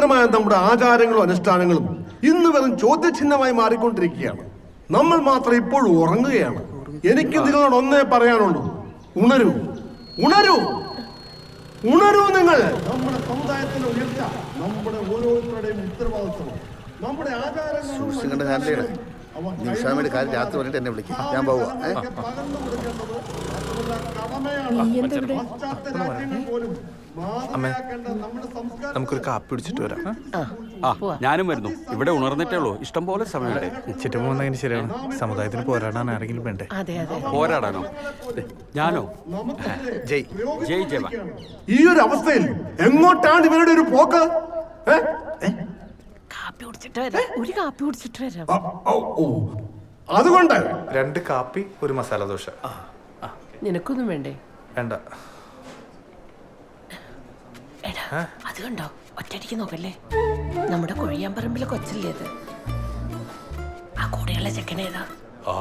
പവിത്രമായ നമ്മുടെ ആചാരങ്ങളും അനുഷ്ഠാനങ്ങളും ഇന്ന് വെറും ചോദ്യചിഹ്നമായി മാറിക്കൊണ്ടിരിക്കുകയാണ്. നമ്മൾ മാത്രം ഇപ്പോൾ ഉറങ്ങുകയാണ്. എനിക്ക് നിങ്ങളോട് ഒന്നേ പറയാനുള്ളൂ. ഉണരൂ. ഉണരൂ. ഉണരൂ നിങ്ങൾ. നമ്മുടെ സമുദായത്തിന്റെ ഉയർച്ച നമ്മുടെ ഓരോരുത്തരുടെയും ഉത്തരവാദിത്വം നമ്മുടെ ആചാരങ്ങളും ചെയ്യണേ കാര്യം രാത്രി പറഞ്ഞിട്ട് എന്നെ വിളിക്കും. ഞാൻ പോവുക സംസ്കാരം നമുക്കൊരു കാപ്പി പിടിച്ചിട്ട് വരാം. ആ ഞാനും വരുന്നു. ഇവിടെ ഉണർന്നിട്ടേ ഉള്ളൂ. ഇഷ്ടം പോലെ സമയമുണ്ട് ഇച്ചിട്ട് പോകുന്നതിന് ശരിയാണ് സമുദായത്തിന് പോരാടാൻ ആരെങ്കിലും വേണ്ടേ? അതെ അതെ. പോരാടാനോ? ദേ, ഞാനോ? ജയ്. ജയ് ജയ ഈ ഒരു അവസ്ഥയിൽ എങ്ങോട്ടാണ് ഇവരുടെ ഒരു പോക്ക്? ഏ? കാപ്പി കുടിച്ചിട്ട് വരാം. ഒരു കാപ്പി കുടിച്ചിട്ട് വരാം. ആ, ഓ. അതുകൊണ്ട് രണ്ട് കാപ്പി ഒരു മസാല ദോശ. നിനക്കൊന്നും വേണ്ടേ? വേണ്ട. എടാ അത് കണ്ടോ? ഒറ്റയടിക്ക് നോക്കല്ലേ? നമ്മുടെ കൊഴിയാമ്പറമ്പിലെ കൊച്ചല്ലേ അത് ആ കൂടെയുള്ള ചെക്കനേതാ ആ.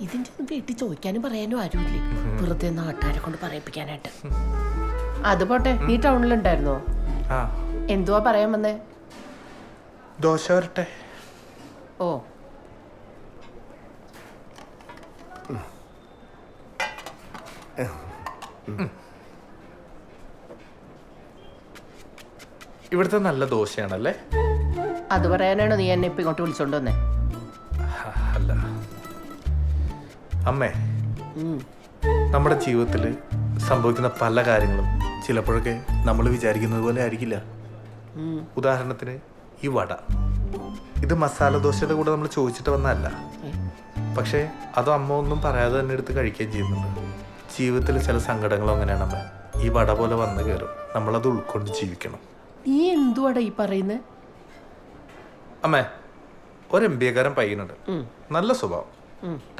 ഇതിന്റെ ഒന്നും വീട്ടിൽ ചോദിക്കാനും പറയാനും ആരുമില്ലേ? വെറുതെ നാട്ടുകാരെ കൊണ്ട് പറയിപ്പിക്കാനായിട്ട്. അത് പോട്ടെ നീ ടൗണിലുണ്ടായിരുന്നോ? ആ. എന്തുവാ പറയാൻ വന്നേ? ദോശ വരട്ടെ. ഓ. ഇവിടുത്തെ നല്ല ദോശയാണല്ലേ? അത് പറയാനാണ് നീ എന്നെ ഇപ്പൊ ഇങ്ങോട്ട് വിളിച്ചോണ്ട് വന്നേ? അല്ല. അമ്മേ നമ്മുടെ ജീവിതത്തിൽ സംഭവിക്കുന്ന പല കാര്യങ്ങളും ചിലപ്പോഴൊക്കെ നമ്മൾ വിചാരിക്കുന്നത് പോലെ ആയിരിക്കില്ല. ഉദാഹരണത്തിന് ഈ വട. ഇത് മസാല ദോശയുടെ കൂടെ നമ്മൾ ചോദിച്ചിട്ട് വന്നതല്ല. പക്ഷേ അത് അമ്മ ഒന്നും പറയാതെ തന്നെ എടുത്ത് കഴിക്കുകയും ചെയ്യുന്നുണ്ട്. ജീവിതത്തിൽ ചില സങ്കടങ്ങളും അങ്ങനെയാണ് അമ്മ. ഈ വട പോലെ വന്നു കയറും. നമ്മളത് ഉൾക്കൊണ്ട് ജീവിക്കണം. നീ എന്തുവാടാ ഈ പറയുന്നേ? അമ്മേ ഒരു എം ബി എക്കാരൻ പയ്യനുണ്ട്. നല്ല സ്വഭാവം.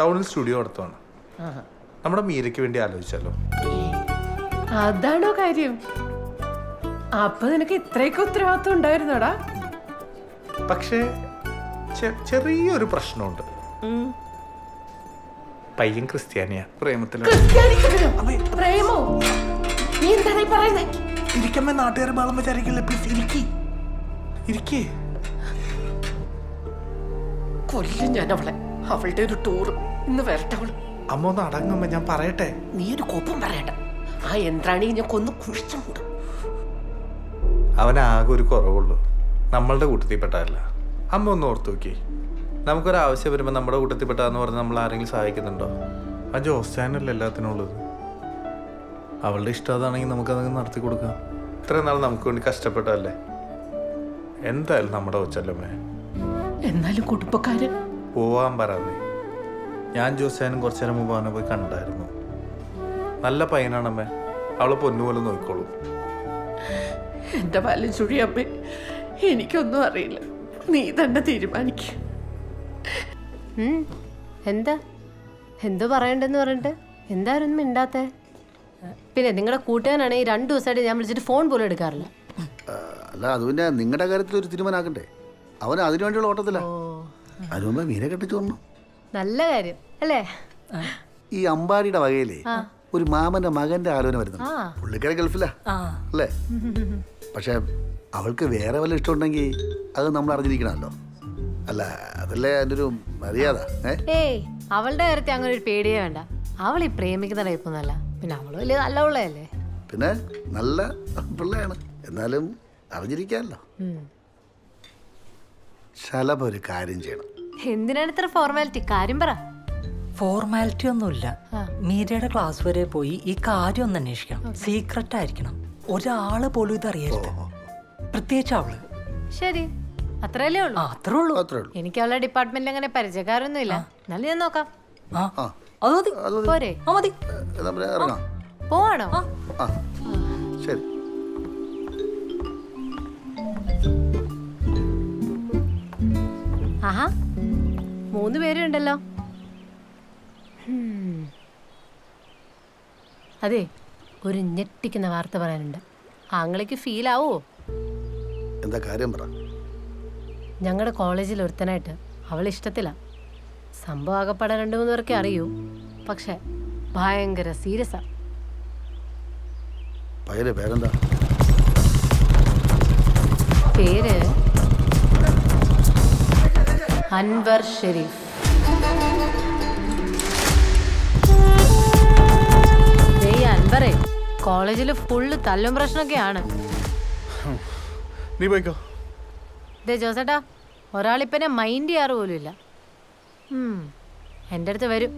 ടൗണിൽ സ്റ്റുഡിയോ നടത്തുവാണ്. ആഹാ. നമ്മുടെ മീരയ്ക്ക് വേണ്ടി ആലോചിച്ചാലോ? അതാണോ കാര്യം? അപ്പൊ നിനക്ക് ഇത്രയൊക്കെ ഉത്തരവാദിത്വം ഉണ്ടായിരുന്നോടാ? പക്ഷേ ചെറിയൊരു പ്രശ്നമുണ്ട്. പയ്യൻ ക്രിസ്ത്യാനിയാ. പ്രേമത്തിൽ ഇരിക്കമ്മ പ്രേമോ? നീ എന്താണ് ഈ പറയുന്നേ? ഇരിക്കമ്മേ നാട്ടുകാരെ ബാളം വിചാരിക്കില്ല പ്ലീസ് ഇരിക്കി. ഇരിക്കേ. കൊല്ലും ഞാൻ അവളെ. അവളുടെ ഒരു ടൂർ ഇന്ന് വരട്ടെ അവൾ. അമ്മ ഒന്ന് ഞാൻ പറയട്ടെ. നീ ഒരു കോപ്പം പറയണ്ട. ആ യന്ത്രാണി ഞാൻ കൊന്ന് കുഴിച്ചു അവനാകെ ഒരു കുറവുള്ളൂ. നമ്മളുടെ കൂട്ടത്തിൽപ്പെട്ടതല്ല അമ്മ ഒന്ന് ഓർത്ത് നോക്കി. നമുക്കൊരു ആവശ്യം വരുമ്പോൾ നമ്മുടെ കൂട്ടത്തിൽപ്പെട്ടതെന്ന് പറഞ്ഞ് നമ്മൾ ആരെങ്കിലും സഹായിക്കുന്നുണ്ടോ? ആ ജോസ്റ്റാനല്ല എല്ലാത്തിനും ഉള്ളത്? അവളുടെ ഇഷ്ടം അതാണെങ്കിൽ നമുക്കതങ്ങ് നടത്തി കൊടുക്കാം. ഇത്രയും നാൾ നമുക്ക് വേണ്ടി കഷ്ടപ്പെട്ടതല്ലേ? എന്തായാലും നമ്മുടെ കൊച്ചല്ലമ്മേ. എന്നാലും കുടുംബക്കാരൻ. പോവാൻ പറയാതെ ഞാൻ ജോസ്റ്റാനും കുറച്ചു നേരം മുമ്പ് അവനെ പോയി കണ്ടായിരുന്നു. നല്ല പയ്യനാണമ്മേ. അവളെ പൊന്നുപോലെ നോക്കിക്കോളൂ. എന്റെ പാലും ചുഴിയമ്മേ. എനിക്കൊന്നും അറിയില്ല. നീ തന്നെ തീരുമാനിക്ക. എന്താ? എന്തോ പറയണ്ടെന്ന് പറഞ്ഞിട്ട്? എന്തായാലും മിണ്ടാത്തെ? പിന്നെ നിങ്ങളുടെ കൂട്ടുകാരനാണ് ഈ രണ്ടു ദിവസമായിട്ട് ഞാൻ വിളിച്ചിട്ട് ഫോൺ പോലും എടുക്കാറില്ല. അല്ല അത് പിന്നെ നിങ്ങളുടെ കാര്യത്തിൽ ഒരു തീരുമാനമാക്കണ്ടേ അവൻ അതിനു വേണ്ടിയുള്ള ഓട്ടത്തില്ല മീനെ കെട്ടിച്ചു വന്നു നല്ല കാര്യം അല്ലേ? ഈ അമ്പാടിയുടെ വകയിലെ ഒരു മാമന്റെ മകന്റെ ആലോചന വരുന്നു ആ. പുള്ളിക്കാരെ ഗൾഫിലാ അല്ലേ? പക്ഷെ അവൾക്ക് വേറെ വല്ല ഇഷ്ടമുണ്ടെങ്കിൽ അത് നമ്മൾ അറിഞ്ഞിരിക്കണമല്ലോ. അല്ല അതല്ലേ അതിന്റെ ഒരു മര്യാദ ഏ? ഏയ് അവളുടെ കാര്യത്തിൽ അങ്ങനെ ഒരു പേടിയേ വേണ്ട. അവൾ ഈ പ്രേമിക്കുന്ന ടൈപ്പൊന്നല്ല പിന്നെ അവൾ വലിയ നല്ല ഉള്ളതല്ലേ പിന്നെ നല്ല പിള്ളയാണ്. എന്നാലും അറിഞ്ഞിരിക്കാമല്ലോ. ശലഭ ഒരു കാര്യം ചെയ്യണം. എന്തിനാണ് ഇത്ര ഫോർമാലിറ്റി കാര്യം പറ. ഫോർമാലിറ്റി ഒന്നുമില്ല. മീരയുടെ ക്ലാസ് വരെ പോയി ഈ കാര്യം ഒന്ന് അന്വേഷിക്കണം. സീക്രട്ട് ആയിരിക്കണം. ഒരാൾ പോലും ഇത് അറിയരുത്. പ്രത്യേകിച്ച് അവൾ. ശരി. അത്രയല്ലേ ഉള്ളൂ? ആ അത്രേ ഉള്ളൂ. അത്രേ ഉള്ളൂ. എനിക്ക് അവളുടെ ഡിപ്പാർട്ട്മെന്റിൽ അങ്ങനെ പരിചയക്കാരൊന്നും ഇല്ല എന്നാലും ഞാൻ നോക്കാം. ആ. ആ. അത് മതി. പോരെ. ആ മതി. എന്നാ പിന്നെ ഇറങ്ങാം. പോവാണോ? ആ. ശരി. ആഹാ. മൂന്ന് പേരും ഉണ്ടല്ലോ. ഹും. അതെ ഒരു ഞെട്ടിക്കുന്ന വാർത്ത പറയാനുണ്ട്. ആങ്ങളേക്ക് ഫീൽ ആവോ എന്താ കാര്യം പറ. ഞങ്ങളുടെ കോളേജിൽ ഒരുത്തനായിട്ട് അവൾ ഇഷ്ടത്തില്ല സംഭവം ആകപ്പാടെ രണ്ടു മൂന്ന് പേർക്കേ അറിയൂ. പക്ഷെ ഭയങ്കര സീരിയസാ. പയ്യലെ പേരെന്താ? പേര് അൻവർ ഷെരീഫ്. അൻവറേ കോളേജിൽ ഫുള്ള് തല്ലും പ്രശ്നമൊക്കെയാണ് നീ പോയിക്കോ. ദേ ജോസേട്ടാ ഒരാളിപ്പനെ മൈൻഡ് ചെയ്യാറ് പോലും ഇല്ല. എന്റെ അടുത്ത് വരും.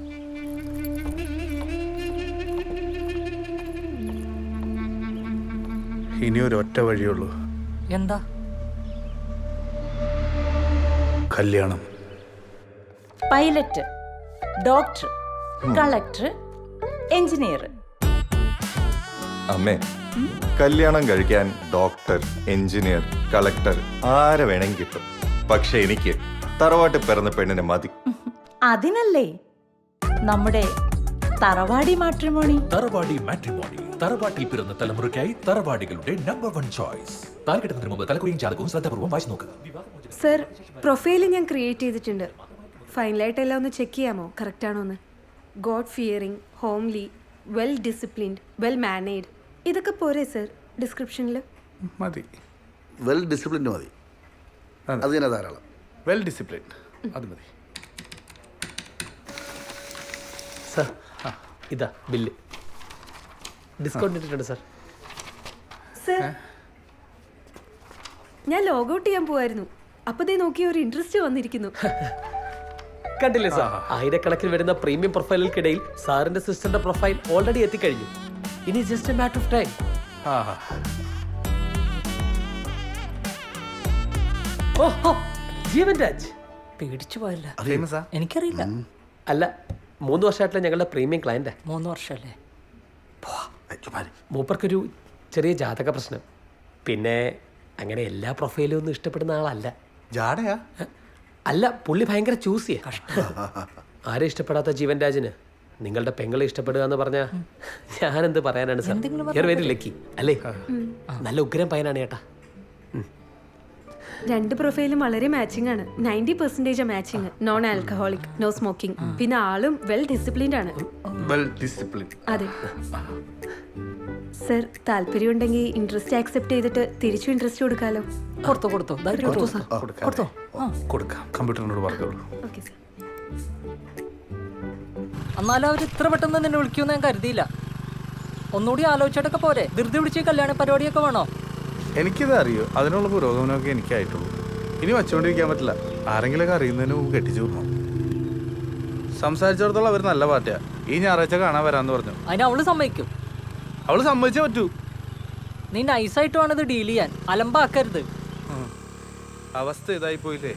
ഇനി ഒരു ഒറ്റ വഴിയുള്ളൂ എന്താ? കല്യാണം. പൈലറ്റ് ഡോക്ടർ കളക്ടർ എഞ്ചിനീയർ അമ്മേ കല്യാണം കഴിക്കാൻ ഡോക്ടർ എഞ്ചിനീയർ കളക്ടർ ആരെ വേണമെങ്കിൽ കിട്ടും. പക്ഷെ എനിക്ക് തറവാട്ടിൽ പിറന്ന പെണ്ണിനെ മതി. അതിനല്ലേ? നമ്മുടെ തറവാടി മാട്രിമോണി. തറവാടി മാട്രിമോണി. തറവാട്ടിൽ പിറന്ന തലമുറയ്ക്കായി തറവാടികളുടെ നമ്പർ വൺ ചോയ്സ് താൽക്കെട്ടുന്നതിന് മുമ്പ് തലക്കുറിയും ജാതകവും ശ്രദ്ധാപൂർവം വായിച്ചു നോക്കുക സർ പ്രൊഫൈൽ ഞാൻ ക്രിയേറ്റ് ചെയ്തിട്ടുണ്ട്. ഫൈനലായിട്ട് എല്ലാം ഒന്ന് ചെക്ക് ചെയ്യാമോ? കറക്റ്റ് ആണോ എന്ന് god fearing homely well disciplined well mannered ഇതൊക്കെ പോരെ സർ? ഡിസ്ക്രിപ്ഷനിൽ മതി. വെൽ ഡിസിപ്ലിൻ മതി. അത്. തന്നെ ധാരാളം. വെൽ ഡിസിപ്ലിൻ അത് മതി. സർ ആ ഇതാ ബില്ല് ഡിസ്കൗണ്ട് ഇട്ടിട്ടുണ്ട് സർ. സർ ഞാൻ ലോഗ് ഔട്ട് ചെയ്യാൻ പോവായിരുന്നു. അപ്പോൾ ദേ നോക്കി ഒരു ഇൻട്രസ്റ്റ് വന്നിരിക്കുന്നു. കണ്ടില്ലേ സാർ? ആയിരക്കണക്കിന് വരുന്ന പ്രീമിയം പ്രൊഫൈലുകൾക്കിടയിൽ സാറിന്റെ സിസ്റ്ററിന്റെ പ്രൊഫൈൽ ഓൾറെഡി എത്തിക്കഴിഞ്ഞു. ഇനി just a matter of time ഓഹോ ജീവൻ രാജ്. പേടിച്ചു പോയല്ല. എനിക്കറിയില്ല. അല്ല മൂന്ന് വർഷമായിട്ടുള്ള ഞങ്ങളുടെ പ്രീമിയം ക്ലയന്റ് മൂന്ന് വർഷമല്ലേ? മൂപ്പർക്കൊരു ചെറിയ ജാതക പ്രശ്നം. പിന്നെ അങ്ങനെ എല്ലാ പ്രൊഫൈലും ഒന്നും ഇഷ്ടപ്പെടുന്ന ആളല്ല. ജാടയാ? അല്ല പുള്ളി ഭയങ്കര ചൂസിയാ ആരെ ഇഷ്ടപ്പെടാത്ത ജീവൻ രാജിന്? നിങ്ങളുടെ പെങ്ങളെ ഇഷ്ടപ്പെടുക എന്ന് പറഞ്ഞാ ഞാൻ എന്ത് പറയാനാണ് സാർ? യു വെരി ലക്കി അല്ലേ? നല്ല ഉഗ്രം പയനാണ് ചേട്ടാ. രണ്ട് പ്രൊഫൈലും വളരെ മാച്ചിങ് ആണ്. Ninety percentage matching non alcoholic no smoking പിന്നെ ആളും വെൽ ഡിസിപ്ലിൻഡ് ആണ്. വെൽ ഡിസിപ്ലിൻ അതെ. സർ താല്പര്യമുണ്ടെങ്കിൽ ഇൻട്രസ്റ്റ് ആക്സെപ്റ്റ് ചെയ്തിട്ട് തിരിച്ചു ഇൻട്രസ്റ്റ് കൊടുക്കാലോ? കൊടുത്തോ കൊടുത്തോ. കൊടുത്തോ കൊടുക്കാം. കമ്പ്യൂട്ടറിനോട് പറഞ്ഞോളൂ. ഓക്കെ സർ എന്നാലും അവർ ഇത്ര പെട്ടെന്ന് നിന്നെ വിളിക്കുമെന്ന് ഞാൻ കരുതിയില്ല. ഒന്നുകൂടി ആലോചിച്ചിട്ടൊക്കെ പോരെ. ധൃതി പിടിച്ച് കല്യാണ പരിപാടിയൊക്കെ വേണോ? എനിക്കിത് അറിയൂ. അതിനുള്ള പുരോഗമനമൊക്കെ എനിക്കായിട്ടുള്ളൂ. ഇനി വച്ചുകൊണ്ടിരിക്കാൻ പറ്റില്ല. ആരെങ്കിലൊക്കെ അറിയുന്നതിന് മുമ്പ് കെട്ടിച്ചു വിടണം. സംസാരിച്ചിടത്തോളം അവർ നല്ല പാർട്ടിയാ. ഈ ഞായറാഴ്ച കാണാൻ വരാന്ന് പറഞ്ഞു. അതിന് അവൾ സമ്മതിക്കും. അവൾ സമ്മതിച്ചേ പറ്റൂ. നീ നൈസായിട്ട് വേണം ഇത് ഡീൽ ചെയ്യാൻ. അലമ്പാക്കരുത്. അവസ്ഥ ഇതായി പോയില്ലേ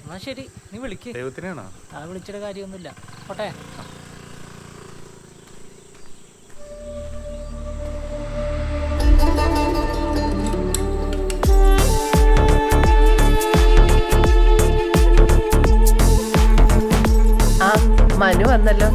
എന്നാ ശരി. നീ വിളിക്ക്. ദൈവത്തിനാണോ? ആ വിളിച്ചിട്ട് കാര്യമൊന്നുമില്ല. പോട്ടെ. ആ മനു വന്നല്ലോ.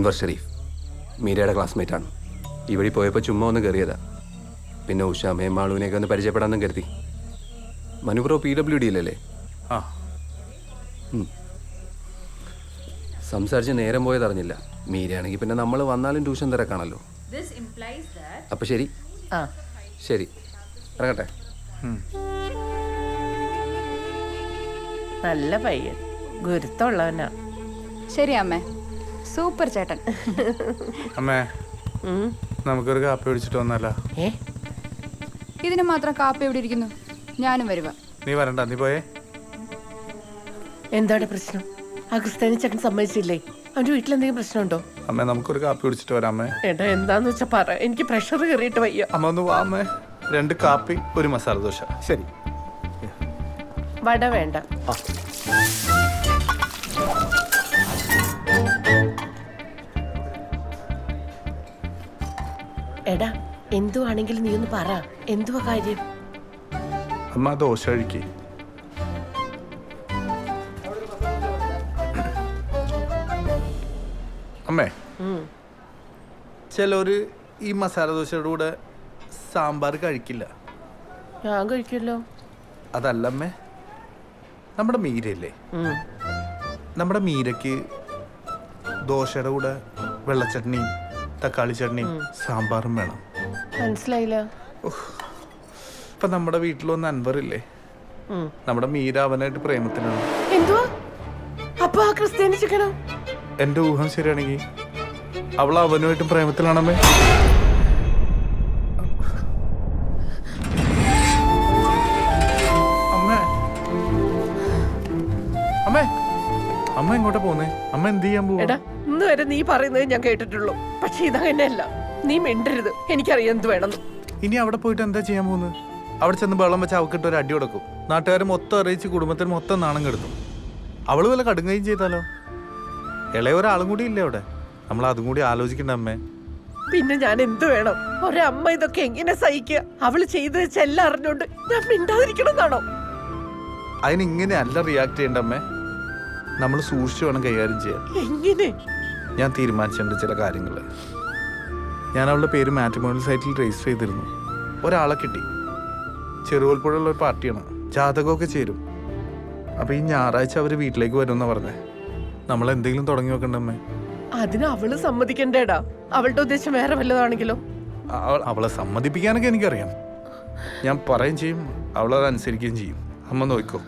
അൻവർ ഷെരീഫ്. മീരയുടെ ക്ലാസ്മേറ്റ് ആണ്. ഈ പോയപ്പോൾ ചുമ്മാ ഒന്ന് കയറിയതാ പിന്നെ ഉഷ മേമാളുവിനെയൊക്കെ ഒന്ന് പരിചയപ്പെടാമെന്നും കരുതി. മനുപ്രോ പി ഡബ്ല്യു ഡി അല്ലേ ആ. സംസാരിച്ച് നേരം പോയതറിഞ്ഞില്ല മീരയാണെങ്കിൽ പിന്നെ നമ്മൾ വന്നാലും ട്യൂഷൻ തിരക്കാണല്ലോ. അപ്പം ശരി. ആ. ശരി. ഇറങ്ങട്ടെ. നല്ല പയ്യൻ. ഗുരുത്തമുള്ളവനാ ശരി അമ്മേ. സൂപ്പർ ചേട്ടൻ. അമ്മേ നമുക്കൊരു കാപ്പി പിടിച്ചിട്ട് വന്നല്ല. ഇതിന് മാത്രം കാപ്പി എവിടെ ഇരിക്കുന്നു? ഞാനും വരുവാ. നീ വരണ്ട നീ പോയേ. എന്താണ് പ്രശ്നം? ആ ചേട്ടൻ സമ്മതിച്ചില്ലേ? അവന്റെ വീട്ടിൽ എന്തെങ്കിലും പ്രശ്നമുണ്ടോ? അമ്മേ നമുക്കൊരു കാപ്പി പിടിച്ചിട്ട് വരാം അമ്മേ. ഏട്ടാ എന്താന്ന് വെച്ചാ പറ. എനിക്ക് പ്രഷർ കയറിയിട്ട് വയ്യ. അമ്മ ഒന്ന് വാ അമ്മേ. രണ്ട് കാപ്പി ഒരു മസാല ദോശ. ശരി. വട വേണ്ട. എടാ എന്തുവാണെങ്കിലും നീ ഒന്ന് പറ. എന്തുവാ കാര്യം? അമ്മ ദോശ കഴിക്കേ. അമ്മേ. ചിലര് ഈ മസാല ദോശയുടെ കൂടെ സാമ്പാർ കഴിക്കില്ല. ഞാൻ കഴിക്കല്ലോ അതല്ല അമ്മേ. നമ്മുടെ മീരയില്ലേ? നമ്മുടെ മീരയ്ക്ക് ദോശയുടെ കൂടെ വെള്ളച്ചട്നിയും തക്കാളി ചട്നി സാമ്പാറും വേണം. മനസ്സിലായില്ല. ഇപ്പൊ നമ്മുടെ വീട്ടിലൊന്ന് അൻവറില്ലേ നമ്മുടെ മീര അവനായിട്ട് പ്രേമത്തിലാണ് എന്തുവാ? അപ്പൊ ആ ക്രിസ്ത്യാനി ചിക്കനോ? എന്റെ ഊഹം ശരിയാണെങ്കിൽ അവൾ അവനുമായിട്ടും പ്രേമത്തിലാണമ്മേ. അമ്മേ. അമ്മേ. അമ്മ എങ്ങോട്ടാ പോന്നേ അമ്മ എന്ത് ചെയ്യാൻ പോവാ? ഇന്ന് വരെ നീ പറയുന്നത് ഞാൻ കേട്ടിട്ടുള്ളൂ. പക്ഷെ ഇതങ്ങനെയല്ല നീ മിണ്ടരുത്. എനിക്കറിയാം എന്ത് വേണമെന്ന് ഇനി അവിടെ പോയിട്ട് എന്താ ചെയ്യാൻ പോകുന്നത് അവിടെ ചെന്ന് വെള്ളം വെച്ച് അവക്കിട്ട് ഒരു അടി കൊടുക്കും. നാട്ടുകാർ മൊത്തം അറിയിച്ച് കുടുംബത്തിന് മൊത്തം നാണം കെടുത്തും. അവൾ വല്ല കടുങ്ങുകയും ചെയ്താലോ? ഇളയ ഒരാളും കൂടി ഇല്ലേ അവിടെ? നമ്മൾ അതും കൂടി ആലോചിക്കണ്ട അമ്മേ. പിന്നെ ഞാൻ എന്ത് വേണം? ഒരമ്മ ഇതൊക്കെ എങ്ങനെ സഹിക്കുക? അവൾ ചെയ്ത് വെച്ചെല്ലാം അറിഞ്ഞോണ്ട് ഞാൻ മിണ്ടാതിരിക്കണമെന്നാണോ അതിനിങ്ങനെ അല്ല റിയാക്ട് ചെയ്യണ്ട അമ്മേ? നമ്മൾ സൂക്ഷിച്ചു വേണം കൈകാര്യം ചെയ്യാൻ. എങ്ങനെ? ഞാൻ തീരുമാനിച്ചിട്ടുണ്ട് ചില കാര്യങ്ങൾ. ഞാൻ അവളുടെ പേര് മാട്രിമോണിയൽ സൈറ്റിൽ രജിസ്റ്റർ ചെയ്തിരുന്നു. ഒരാളെ കിട്ടി. ചെറുകോൽപ്പുഴയുള്ള ഒരു പാർട്ടിയാണ്. ജാതകമൊക്കെ ചേരും. അപ്പോൾ ഈ ഞായറാഴ്ച അവർ വീട്ടിലേക്ക് വരുമെന്നാ പറഞ്ഞേ. നമ്മൾ എന്തെങ്കിലും തുടങ്ങി വെക്കണ്ടമ്മേ അതിന് അവൾ സമ്മതിക്കണ്ടേടാ. അവളുടെ ഉദ്ദേശം വേറെ വല്ലതാണെങ്കിലോ? അവളെ സമ്മതിപ്പിക്കാനൊക്കെ എനിക്കറിയാം. ഞാൻ പറയുകയും ചെയ്യും അവളത് അനുസരിക്കുകയും ചെയ്യും. അമ്മ നോക്കോ.